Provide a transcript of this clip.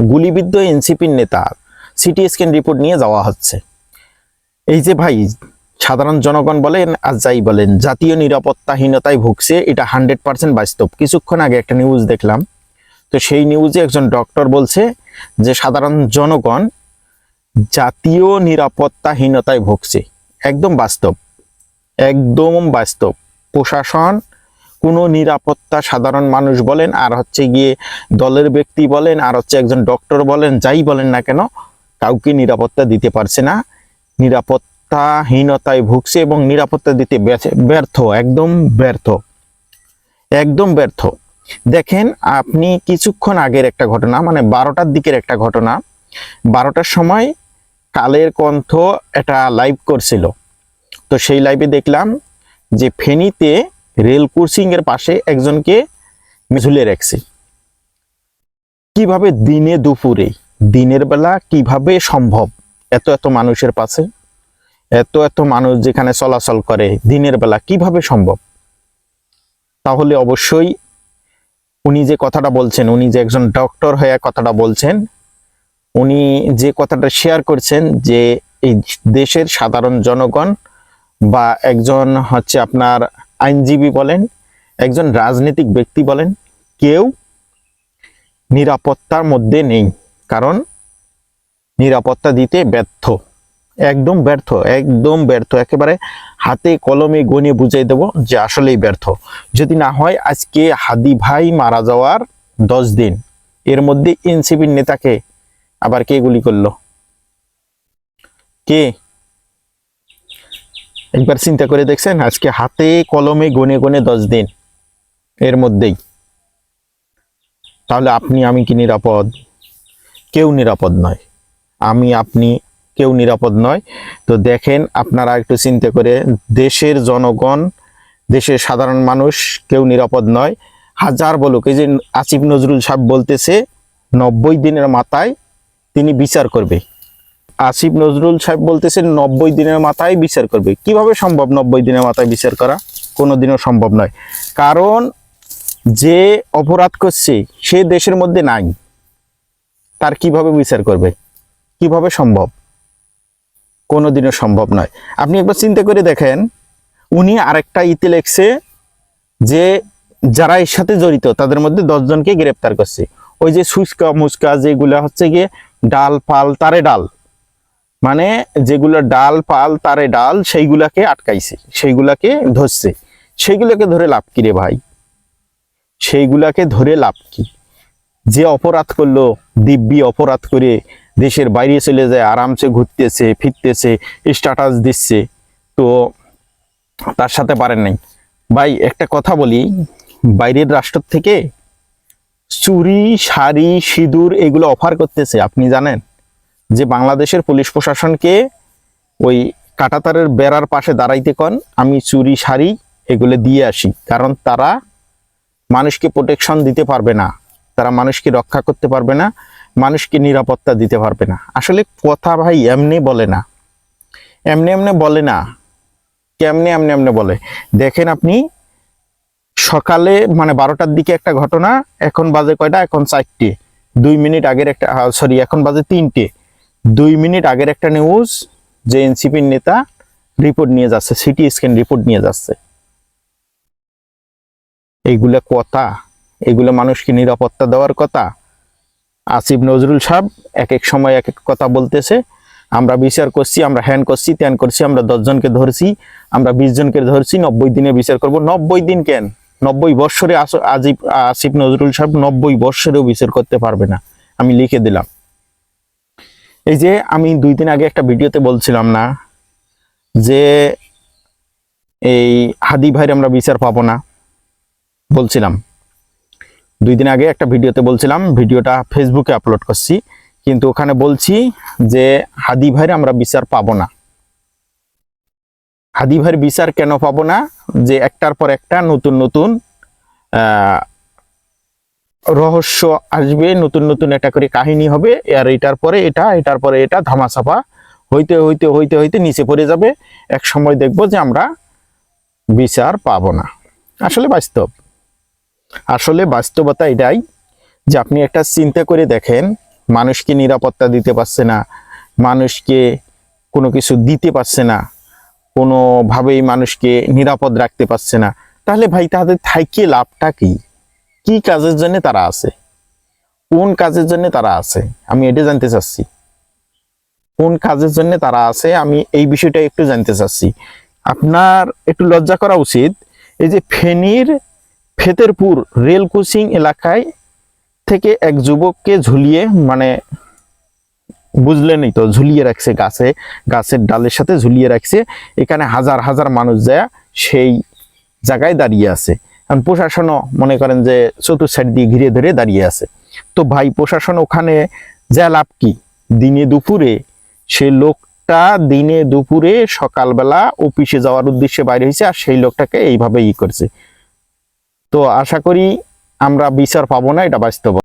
গুলিবিদ্ধ এনসিপির নেতা সিটি স্ক্যান রিপোর্ট নিয়ে যাওয়া হচ্ছে। এই যে ভাই, সাধারণ জনগণ বলেন, আর যাই বলেন, জাতীয় নিরাপত্তাহীনতায় ভুগছে, এটা হান্ড্রেড পার্সেন্ট বাস্তব। কিছুক্ষণ আগে একটা নিউজ দেখলাম। তো সেই নিউজে একজন ডক্টর বলছে যে, সাধারণ জনগণ জাতীয় নিরাপত্তাহীনতায় ভুগছে। একদম বাস্তব। একদম বাস্তব। প্রশাসন কোনো নিরাপত্তা সাধারণ মানুষ বলেন, আর হচ্ছে গিয়ে দলের ব্যক্তি বলেন, আর হচ্ছে একজন ডক্টর বলেন, যাই বলেন না কেন, কাউকে নিরাপত্তা দিতে পারছে না। নিরাপত্তাহীনতায় ভুগছে এবং নিরাপত্তা দিতে ব্যর্থ- একদম ব্যর্থ। একদম ব্যর্থ। দেখেন, আপনি কিছুক্ষণ আগের একটা ঘটনা মানে বারোটার দিকের একটা ঘটনা, বারোটার সময় কালের কণ্ঠ এটা লাইভ করছিল। তো সেই লাইভে দেখলাম যে ফেনীতে রেল ক্রসিং এর পাশে একজনকে ঝুলে রাখছে। কীভাবে দিনে দুপুরে, দিনের বেলা কীভাবে সম্ভব? এত এত মানুষের পাশে, এত এত মানুষ যেখানে চলাচল করে দিনের বেলা কীভাবে সম্ভব? তাহলে অবশ্যই উনি যে কথাটা বলছেন, উনি যে একজন ডক্টর হয়ে কথাটা বলছেন, উনি যে কথাটা শেয়ার করছেন যে এই দেশের সাধারণ জনগণ বা একজন হচ্ছে আপনার আইনজীবী বলেন, একজন রাজনৈতিক ব্যক্তি বলেন, কেউ নিরাপত্তার মধ্যে নেই, কারণ নিরাপত্তা দিতে ব্যর্থ, একদম ব্যর্থ একদম ব্যর্থ, একেবারে হাতে কলমে গণে বুঝাই দেব যে আসলেই ব্যর্থ। যদি না হয়, আজকে হাদি ভাই মারা যাওয়ার দশ দিন, এর মধ্যে এনসিপির নেতাকে আবার কে গুলি করল? কে? একবার চিন্তা করে দেখছেন? আজকে হাতে কলমে গনে গনে দশ দিন। এর মধ্যেই। তাহলে আপনি, আমি কি নিরাপদ? কেউ নিরাপদ নয়। আমি, আপনি, কেউ নিরাপদ নয়। তো দেখেন, আপনারা একটু চিন্তা করে, দেশের জনগণ, দেশের সাধারণ মানুষ কেউ নিরাপদ নয়। হাজার বলুক, এই যে আসিফ নজরুল সাহেব বলতেছে, নব্বই দিনের মাথায় তিনি বিচার করবে। আসিফ নজরুল সাহেব বলতেছেন, নব্বই দিনের মাথায় বিচার করবে। কীভাবে সম্ভব নব্বই দিনের মাথায় বিচার করা? কোনোদিনও সম্ভব নয়। কারণ যে অপরাধ করছে, সে দেশের মধ্যে নাই। তার কীভাবে বিচার করবে? কীভাবে সম্ভব? কোনোদিনও সম্ভব নয়। আপনি একবার চিন্তা করে দেখেন, উনি আরেকটা ইতে লেখছে যে, যারা এর সাথে জড়িত, তাদের মধ্যে দশজনকে গ্রেপ্তার করছে। ওই যে সুস্কা মুস্কা যেগুলো হচ্ছে গিয়ে, ডাল পাল, তারে ডাল। মানে যেগুলো ডাল, পাল, তারে ডাল, সেইগুলাকে আটকাইছে, সেইগুলাকে ধরছে। সেইগুলোকে ধরে লাভ কি রে ভাই? সেইগুলাকে ধরে লাভ কি? যে অপরাধ করল, দিব্যি অপরাধ করে দেশের বাইরে চলে যায়, আরামসে ঘুরতেছে, ফিরতেছে স্ট্যাটাস দিচ্ছে, তো তার সাথে পারেন নাই। ভাই, একটা কথা বলি, বাইরের রাষ্ট্র থেকে চুরি, শাড়ি, সিঁদুর এগুলো অফার করতেছে, আপনি জানেন? যে বাংলাদেশের পুলিশ প্রশাসনকে ওই কাটাতারের বেড়ার পাশে দাঁড়াইতে কন, আমি চুরি, শাড়ি এগুলো দিয়ে আসি। কারণ তারা মানুষকে প্রোটেকশন দিতে পারবে না। তারা মানুষকে রক্ষা করতে পারবে না, মানুষকে নিরাপত্তা দিতে পারবে না। আসলে কথা ভাই এমনি বলে না। এমনি এমনি বলে না। কেমনে এমনি এমনি বলে? দেখেন আপনি, সকালে মানে বারোটার দিকে একটা ঘটনা, এখন বাজে কয়টা? এখন চারটে। দুই মিনিট আগের একটা সরি এখন বাজে তিনটে। দুই মিনিট আগের একটা নিউজ যে এনসিপির নেতা রিপোর্ট নিয়ে যাচ্ছে সিটি স্ক্যান রিপোর্ট নিয়ে যাচ্ছে। এইগুলা কথা এগুলো মানুষকে নিরাপত্তা দেওয়ার কথা। আসিফ নজরুল সাহেব এক এক সময় এক এক কথা বলতেছে। আমরা বিচার করছি, আমরা হ্যান করছি, ত্যান করছি, আমরা দশজনকে ধরছি, আমরা বিশ জনকে ধরছি, নব্বই দিনে বিচার করব। নব্বই দিন কেন? নব্বই বৎসরে আসিফ নজরুল সাহেব নব্বই বৎসরেও বিচার করতে পারবে না। আমি লিখে দিলাম। এই যে আমি দুই দিন আগে একটা ভিডিওতে বলছিলাম না যে এই হাদি ভাইয়ের আমরা বিচার পাবো না, বলছিলাম। দুই দিন আগে একটা ভিডিওতে বলছিলাম, ভিডিওটা ফেসবুকে আপলোড করছি, কিন্তু ওখানে বলছি যে হাদি ভাইয়ের আমরা বিচার পাবো না। হাদি ভাইয়ের বিচার কেন পাবো না? যে একটার পর একটা নতুন নতুন রহস্য আসবে, নতুন নতুন একটা করে কাহিনী হবে, আর এটার পরে এটা, এটার পরে এটা, ধামাচাপা। হইতে হইতে হইতে হইতে নিচে পড়ে যাবে। এক সময় দেখব যে আমরা বিচার পাব না। আসলে বাস্তব। আসলে বাস্তবতা এটাই যে আপনি একটা চিন্তা করে দেখেন, মানুষকে নিরাপত্তা দিতে পারছে না, মানুষকে কোনো কিছু দিতে পারছে না, কোনোভাবেই মানুষকে নিরাপদ রাখতে পারছে না। তাহলে ভাই তাদের থাইকে লাভটা কি? কি কাজের জন্য তারা আছে? কোন কাজের জন্য তারা আছে? আমি এটা জানতে চাচ্ছি। কোন কাজের জন্য তারা আছে? আমি এই বিষয়টা একটু জানতে চাচ্ছি। আপনার একটু লজ্জা করা উচিত, এই যে ফেনীর ফেতেরপুর রেল কোচিং এলাকায় থেকে এক যুবককে ঝুলিয়ে মানে বুঝলেনই তো, ঝুলিয়ে রাখছে গাছে, গাছের ডালের সাথে ঝুলিয়ে রাখছে। এখানে হাজার হাজার মানুষ যায়, সেই জায়গায় দাঁড়িয়ে আছে। কারণ প্রশাসনও মনে করেন যে চতুর সাইড দিয়ে ঘিরে ধরে দাঁড়িয়ে আছে। তো ভাই, প্রশাসন ওখানে যা লাভ কি? দিনে দুপুরে সে লোকটা দিনে দুপুরে সকালবেলা অফিসে যাওয়ার উদ্দেশ্যে বাইরে হয়েছে আর সেই লোকটাকে এইভাবে ই করছে। তো আশা করি আমরা বিচার পাবো না, এটা বাস্তব